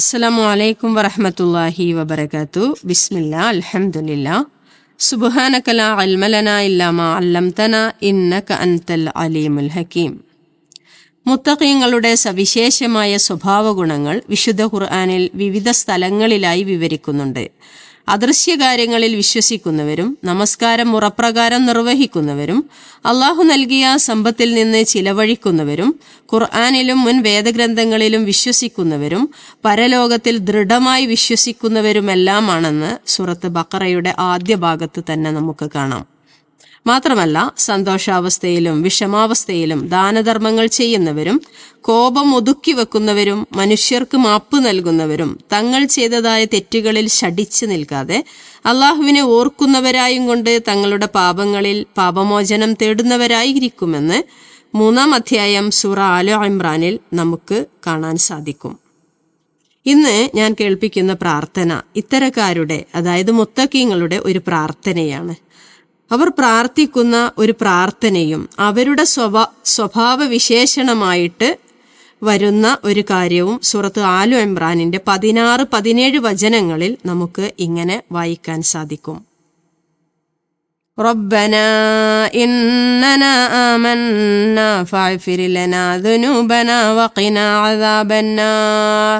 അസ്സലാമു അലൈക്കും വറഹമത്തല്ലാഹി വബർക്കാത്തു ബിസ്മില്ല അൽഹംദുലില്ല. സുബ്ഹാനക ലാ അൽമലന ലനാ ഇല്ലാ അല്ലംതന ഇന്നക അൻതൽ അലീമുൽ ഹക്കീം. മുത്തഖീങ്ങളുടെ സവിശേഷമായ സ്വഭാവ ഗുണങ്ങൾ വിശുദ്ധ ഖുർആാനിൽ വിവിധ സ്ഥലങ്ങളിലായി വിവരിക്കുന്നുണ്ട്. അദൃശ്യ കാര്യങ്ങളിൽ വിശ്വസിക്കുന്നവരും നമസ്കാരം മുറപ്രകാരം നിർവഹിക്കുന്നവരും അള്ളാഹു നൽകിയ സമ്പത്തിൽ നിന്ന് ചിലവഴിക്കുന്നവരും ഖുർആാനിലും മുൻ വേദഗ്രന്ഥങ്ങളിലും വിശ്വസിക്കുന്നവരും പരലോകത്തിൽ ദൃഢമായി വിശ്വസിക്കുന്നവരുമെല്ലാമാണെന്ന് സുറത്ത് ബക്കറയുടെ ആദ്യ ഭാഗത്ത് തന്നെ നമുക്ക് കാണാം. മാത്രമല്ല സന്തോഷാവസ്ഥയിലും വിഷമാവസ്ഥയിലും ദാനധർമ്മങ്ങൾ ചെയ്യുന്നവരും കോപം ഒതുക്കി വെക്കുന്നവരും മനുഷ്യർക്ക് മാപ്പ് നൽകുന്നവരും തങ്ങൾ ചെയ്തതായ തെറ്റുകളിൽ ശടിച്ചു നിൽക്കാതെ അള്ളാഹുവിനെ ഓർക്കുന്നവരായും കൊണ്ട് തങ്ങളുടെ പാപങ്ങളിൽ പാപമോചനം തേടുന്നവരായിരിക്കുമെന്ന് മൂന്നാം അധ്യായം സൂറ ആലോ ഇമ്രാനിൽ നമുക്ക് കാണാൻ സാധിക്കും. ഇന്ന് ഞാൻ കേൾപ്പിക്കുന്ന പ്രാർത്ഥന ഇത്തരക്കാരുടെ അതായത് മുത്തക്കീങ്ങളുടെ ഒരു പ്രാർത്ഥനയാണ്. അവർ പ്രാർത്ഥിക്കുന്ന ഒരു പ്രാർത്ഥനയും അവരുടെ സ്വഭാ സ്വഭാവ വിശേഷണമായിട്ട് വരുന്ന ഒരു കാര്യവും സുറത്ത് ആലു ഇമ്രാനിന്റെ പതിനാറ് പതിനേഴ് വചനങ്ങളിൽ നമുക്ക് ഇങ്ങനെ വായിക്കാൻ സാധിക്കും ربنا إننا آمنا فاغفر لنا ذنوبنا وقنا عذاب النار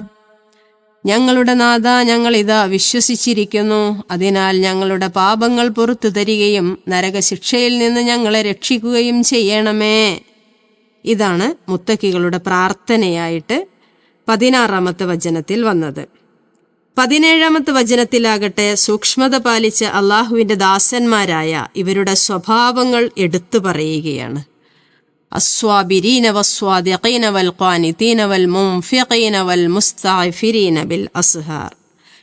ഞങ്ങളുടെ നാഥ ഞങ്ങൾ ഇതാ വിശ്വസിച്ചിരിക്കുന്നു. അതിനാൽ ഞങ്ങളുടെ പാപങ്ങൾ പുറത്തു തരികയും നരകശിക്ഷയിൽ നിന്ന് ഞങ്ങളെ രക്ഷിക്കുകയും ചെയ്യണമേ. ഇതാണ് മുത്തക്കികളുടെ പ്രാർത്ഥനയായിട്ട് പതിനാറാമത്തെ വചനത്തിൽ വന്നത്. പതിനേഴാമത്തെ വചനത്തിലാകട്ടെ സൂക്ഷ്മത പാലിച്ച് അള്ളാഹുവിന്റെ ദാസന്മാരായ ഇവരുടെ സ്വഭാവങ്ങൾ എടുത്തു പറയുകയാണ്. الصابرين والصادقين والقانتين والمنفقين والمستغفرين بالأسهار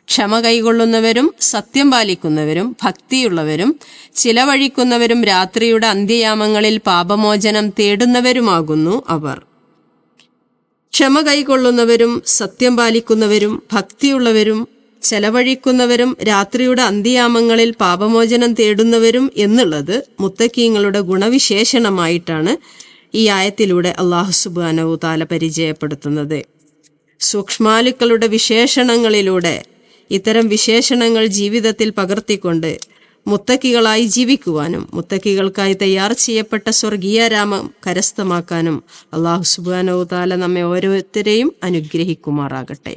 ക്ഷമ കൈകൊള്ളുന്നവരും സത്യം പാലിക്കുന്നവരും ഭക്തിയുള്ളവരും ചിലവഴിക്കുന്നവരും രാത്രിയുടെ അന്ത്യയാമങ്ങളിൽ പാപമോചനം തേടുന്നവരുമാകുന്നു അവർ ക്ഷമ കൈകൊള്ളുന്നവരും സത്യം പാലിക്കുന്നവരും ഭക്തിയുള്ളവരും ചെലവഴിക്കുന്നവരും രാത്രിയുടെ അന്ത്യയാമങ്ങളിൽ പാപമോചനം തേടുന്നവരും എന്നുള്ളത് മുത്തക്കീങ്ങളുടെ ഗുണവിശേഷണമായിട്ടാണ് ഈ ആയത്തിലൂടെ അള്ളാഹു സുബാനവു താല പരിചയപ്പെടുത്തുന്നത്. സൂക്ഷ്മാലുക്കളുടെ വിശേഷണങ്ങളിലൂടെ ഇത്തരം വിശേഷണങ്ങൾ ജീവിതത്തിൽ പകർത്തിക്കൊണ്ട് മുത്തക്കികളായി ജീവിക്കുവാനും മുത്തക്കികൾക്കായി തയ്യാർ ചെയ്യപ്പെട്ട സ്വർഗീയ രാമം കരസ്ഥമാക്കാനും അള്ളാഹു സുബാനവു താല നമ്മെ ഓരോരുത്തരെയും അനുഗ്രഹിക്കുമാറാകട്ടെ.